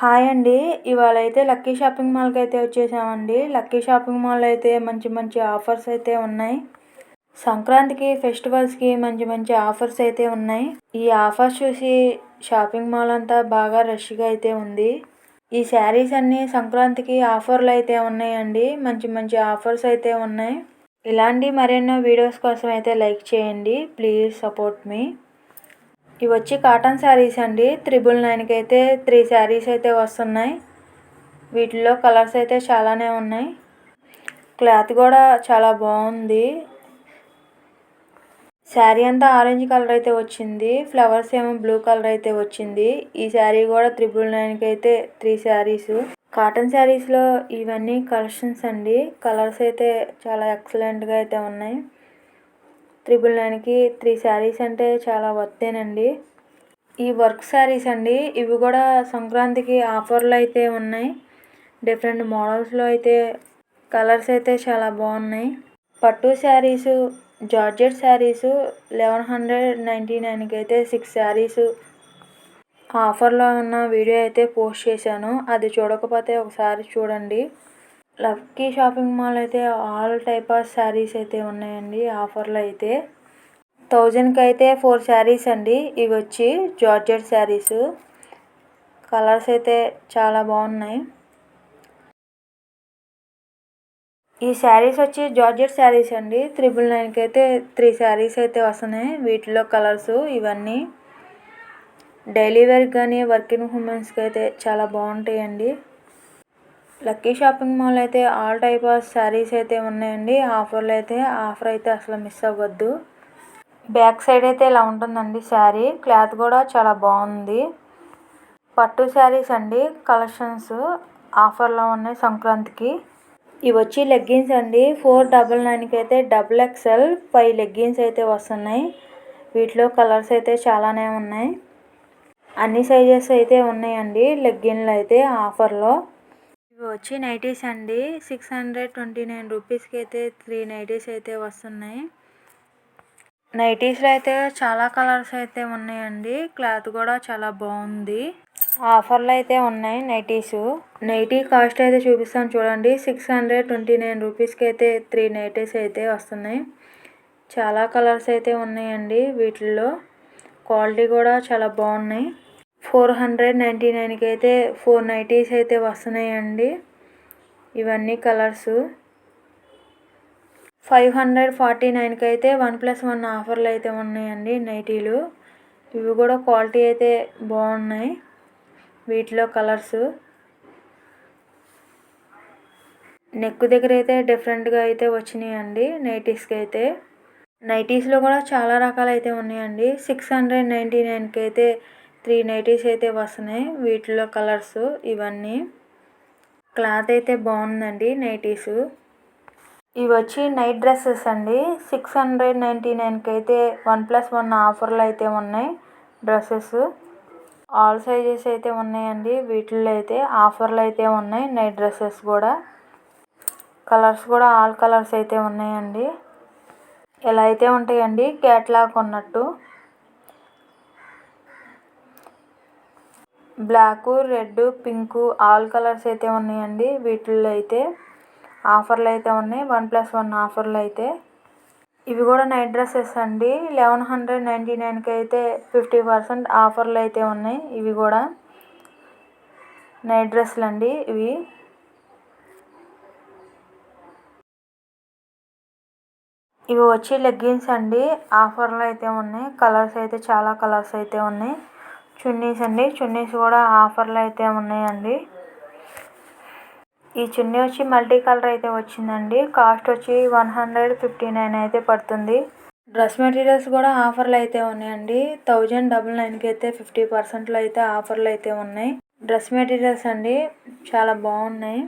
Hi అండి. ఇవాళ అయితే లక్కీ షాపింగ్ మాల్కి అయితే వచ్చేసామండి. లక్కీ షాపింగ్ మాల్ అయితే మంచి మంచి ఆఫర్స్ అయితే ఉన్నాయి. సంక్రాంతికి ఫెస్టివల్స్కి మంచి మంచి ఆఫర్స్ అయితే ఉన్నాయి. ఈ ఆఫర్స్ చూసి షాపింగ్ మాల్ అంతా బాగా రష్గా అయితే ఉంది. ఈ శారీస్ అన్నీ సంక్రాంతికి ఆఫర్లు అయితే ఉన్నాయండి. మంచి మంచి ఆఫర్స్ అయితే ఉన్నాయి. ఇలాంటి మరెన్నో వీడియోస్ కోసం అయితే లైక్ చేయండి. Please support me. ఇవి వచ్చి కాటన్ శారీస్ అండి. త్రిబుల్ నైన్కి అయితే త్రీ శారీస్ అయితే వస్తున్నాయి. వీటిలో కలర్స్ అయితే చాలానే ఉన్నాయి. క్లాత్ కూడా చాలా బాగుంది. శారీ అంతా ఆరెంజ్ కలర్ అయితే వచ్చింది. ఫ్లవర్స్ ఏమో బ్లూ కలర్ అయితే వచ్చింది. ఈ శారీ కూడా త్రిబుల్ నైన్కి అయితే త్రీ శారీస్. కాటన్ శారీస్లో ఇవన్నీ కలెక్షన్స్ అండి. కలర్స్ అయితే చాలా ఎక్సలెంట్గా అయితే ఉన్నాయి. త్రిబుల్ నైన్కి త్రీ శారీస్ అంటే చాలా వర్తేనండి. ఈ వర్క్ శారీస్ అండి ఇవి కూడా సంక్రాంతికి ఆఫర్లు అయితే ఉన్నాయి. డిఫరెంట్ మోడల్స్లో అయితే కలర్స్ అయితే చాలా బాగున్నాయి. పట్టు saris georgette saris eleven hundred ninety నైన్కి అయితే సిక్స్ శారీసు ఆఫర్లో ఉన్న వీడియో అయితే పోస్ట్ చేశాను. అది చూడకపోతే ఒకసారి చూడండి. లక్కీ షాపింగ్ మాల్ అయితే ఆల్ టైప్ ఆఫ్ శారీస్ అయితే ఉన్నాయండి ఆఫర్లో అయితే. థౌజండ్కి అయితే ఫోర్ శారీస్ అండి ఇవి వచ్చి జార్జెట్ శారీస్. కలర్స్ అయితే చాలా బాగున్నాయి. ఈ శారీస్ వచ్చి జార్జెట్ శారీస్ అండి త్రిబుల్ నైన్కి అయితే త్రీ శారీస్ అయితే వస్తున్నాయి వీటిలో కలర్స్ ఇవన్నీ. డైలీ వేర్కి కానీ వర్కింగ్ ఉమెన్స్కి అయితే చాలా బాగుంటాయండి. లక్కీ షాపింగ్ మాల్ అయితే ఆల్ టైప్ ఆఫ్ శారీస్ అయితే ఉన్నాయండి. ఆఫర్లు అయితే ఆఫర్ అయితే అసలు మిస్ అవ్వద్దు. బ్యాక్ సైడ్ అయితే ఇలా ఉంటుందండి శారీ. క్లాత్ కూడా చాలా బాగుంది. పట్టు శారీస్ అండి కలెక్షన్స్ ఆఫర్లో ఉన్నాయి సంక్రాంతికి. ఇవి వచ్చి లెగ్గిన్స్ అండి. ఫోర్ డబల్ నైన్కి అయితే డబుల్ ఎక్సెల్ ఫైవ్ లెగ్గిన్స్ అయితే వస్తున్నాయి. వీటిలో కలర్స్ అయితే చాలానే ఉన్నాయి. అన్ని సైజెస్ అయితే ఉన్నాయండి లెగ్గిన్లు అయితే ఆఫర్లో. ఇవి వచ్చి నైటీస్ అండి. సిక్స్ హండ్రెడ్ ట్వంటీ నైన్ రూపీస్కి అయితే త్రీ నైటీస్ అయితే వస్తున్నాయి. నైటీస్లో అయితే చాలా కలర్స్ అయితే ఉన్నాయండి. క్లాత్ కూడా చాలా బాగుంది. ఆఫర్లు అయితే ఉన్నాయి నైటీస్. నైటీ కాస్ట్ అయితే చూపిస్తాను చూడండి. సిక్స్ హండ్రెడ్ ట్వంటీ నైన్ రూపీస్కి అయితే త్రీ నైటీస్ అయితే వస్తున్నాయి. చాలా కలర్స్ అయితే ఉన్నాయండి వీటిల్లో. క్వాలిటీ కూడా చాలా బాగున్నాయి. ఫోర్ హండ్రెడ్ నైంటీ నైన్కి అయితే ఫోర్ నైటీస్ అయితే వస్తున్నాయండి. ఇవన్నీ కలర్స్. ఫైవ్ హండ్రెడ్ ఫార్టీ నైన్కి అయితే వన్ ప్లస్ వన్ ఆఫర్లు అయితే ఉన్నాయండి నైటీలు. ఇవి కూడా క్వాలిటీ అయితే బాగున్నాయి. వీటిలో కలర్స్. నెక్ దగ్గర అయితే డిఫరెంట్గా అయితే వచ్చినాయండి నైటీస్కి అయితే నైటీస్లో కూడా చాలా రకాలు అయితే ఉన్నాయండి. సిక్స్ హండ్రెడ్ నైంటీ నైన్కి అయితే త్రీ నైటీస్ అయితే వస్తున్నాయి. వీటిలో కలర్స్ ఇవన్నీ. క్లాత్ అయితే బాగుందండి నైటీస్. ఇవి వచ్చి నైట్ డ్రెస్సెస్ అండి. సిక్స్ హండ్రెడ్ నైంటీ నైన్కి అయితే వన్ ప్లస్ వన్ ఆఫర్లు అయితే ఉన్నాయి డ్రెస్సెస్. ఆల్ సైజెస్ అయితే ఉన్నాయండి. వీటిల్లో అయితే ఆఫర్లు అయితే ఉన్నాయి నైట్ డ్రెస్సెస్ కూడా. కలర్స్ కూడా ఆల్ కలర్స్ అయితే ఉన్నాయండి. ఎలా అయితే ఉంటాయండి? క్యాట్లాగ్ ఉన్నట్టు. Black red pink all colours అయితే ఉన్నాయండి. వీటిల్లో అయితే ఆఫర్లు అయితే ఉన్నాయి. వన్ ప్లస్ వన్ ఆఫర్లు అయితే ఇవి కూడా నైట్ డ్రెస్సెస్ అండి. లెవెన్ హండ్రెడ్ నైంటీ నైన్కి అయితే ఫిఫ్టీ పర్సెంట్ ఆఫర్లు అయితే ఉన్నాయి. ఇవి కూడా నైట్ డ్రెస్సులు అండి ఇవి. ఇవి వచ్చి లెగ్గిన్స్ అండి. ఆఫర్లు అయితే ఉన్నాయి. కలర్స్ అయితే చాలా కలర్స్ అయితే ఉన్నాయి. చున్నీస్ అండి. చున్నీస్ కూడా ఆఫర్లు అయితే ఉన్నాయండి. ఈ చున్నీ వచ్చి మల్టీ కలర్ అయితే వచ్చిందండి. కాస్ట్ వచ్చి వన్ హండ్రెడ్ ఫిఫ్టీ నైన్ అయితే పడుతుంది. డ్రెస్ మెటీరియల్స్ కూడా ఆఫర్లు అయితే ఉన్నాయండి. థౌజండ్ డబల్ నైన్కి అయితే ఫిఫ్టీ పర్సెంట్లో అయితే ఆఫర్లు అయితే ఉన్నాయి. డ్రెస్ మెటీరియల్స్ అండి చాలా బాగున్నాయి.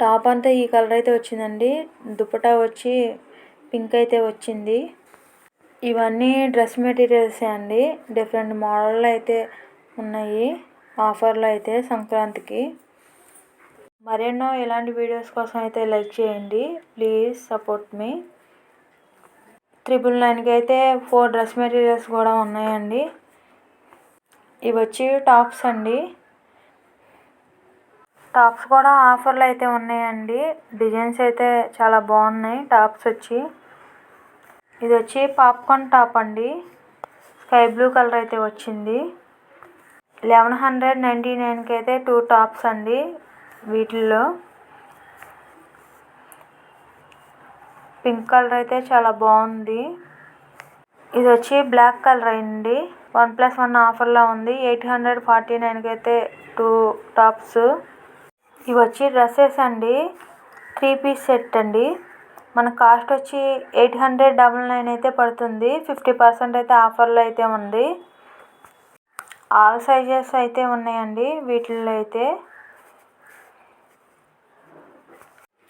టాప్ అంతా ఈ కలర్ అయితే వచ్చిందండి. దుపటా వచ్చి పింక్ అయితే వచ్చింది. ఇవన్నీ డ్రెస్ మెటీరియల్సే అండి. డిఫరెంట్ మోడల్లో అయితే ఉన్నాయి. ఆఫర్లో అయితే సంక్రాంతికి. మరెన్నో ఇలాంటి వీడియోస్ కోసం అయితే లైక్ చేయండి. Please support me. ట్రిపుల్ నైన్కి అయితే ఫోర్ డ్రెస్ మెటీరియల్స్ కూడా ఉన్నాయండి. ఇవి వచ్చి టాప్స్ అండి. టాప్స్ కూడా ఆఫర్లు అయితే ఉన్నాయండి. డిజైన్స్ అయితే చాలా బాగున్నాయి. టాప్స్ వచ్చి ఇది వచ్చి పాప్కార్న్ టాప్ అండి. స్కై బ్లూ కలర్ అయితే వచ్చింది. లెవెన్ హండ్రెడ్ నైంటీ నైన్కి అయితే టూ టాప్స్ అండి వీటిల్లో. పింక్ కలర్ అయితే చాలా బాగుంది. ఇది వచ్చి బ్లాక్ కలర్ అండి. వన్ ప్లస్ వన్ ఆఫర్లో ఉంది. ఎయిట్ హండ్రెడ్ ఫార్టీ నైన్కి అయితే టూ టాప్స్. ఇవి వచ్చి డ్రెస్సెస్ అండి. త్రీ పీస్ సెట్ అండి. మన కాస్ట్ వచ్చి ఎయిట్ హండ్రెడ్ డబల్ నైన్ అయితే పడుతుంది. ఫిఫ్టీ పర్సెంట్ అయితే ఆఫర్లో అయితే ఉంది. ఆల్ సైజెస్ అయితే ఉన్నాయండి వీటిల్లో అయితే.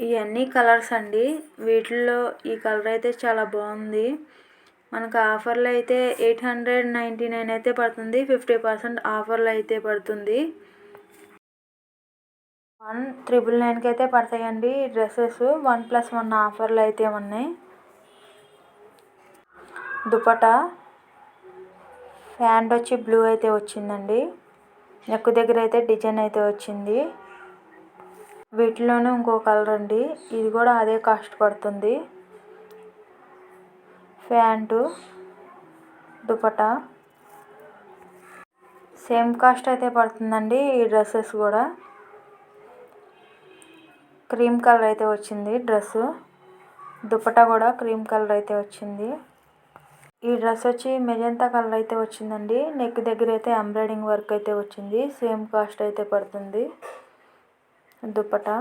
ఇవన్నీ కలర్స్ అండి. వీటిల్లో ఈ కలర్ అయితే చాలా బాగుంది. మనకు ఆఫర్లో అయితే ఎయిట్ హండ్రెడ్ నైంటీ నైన్ అయితే పడుతుంది. ఫిఫ్టీ పర్సెంట్ ఆఫర్లో అయితే పడుతుంది. వన్ త్రిబుల్ నైన్కి అయితే పడతాయండి డ్రెస్సెస్. వన్ ప్లస్ వన్ ఆఫర్లు అయితే ఉన్నాయి. దుపటా ప్యాంట్ వచ్చి బ్లూ అయితే వచ్చిందండి. నెక్ దగ్గర అయితే డిజైన్ అయితే వచ్చింది. వీటిలోనే ఇంకో కలర్ అండి. ఇది కూడా అదే కాస్ట్ పడుతుంది. ప్యాంటు దుపటా సేమ్ కాస్ట్ అయితే పడుతుందండి ఈ డ్రెస్సెస్ కూడా. క్రీమ్ కలర్ అయితే వచ్చింది డ్రెస్సు. దుపట్టా కూడా క్రీమ్ కలర్ అయితే వచ్చింది. ఈ డ్రెస్ వచ్చి మెజంతా కలర్ అయితే వచ్చిందండి. నెక్ దగ్గర అయితే ఎంబ్రాయిడింగ్ వర్క్ అయితే వచ్చింది. సేమ్ కాస్ట్ అయితే పడుతుంది. దుపట్టా.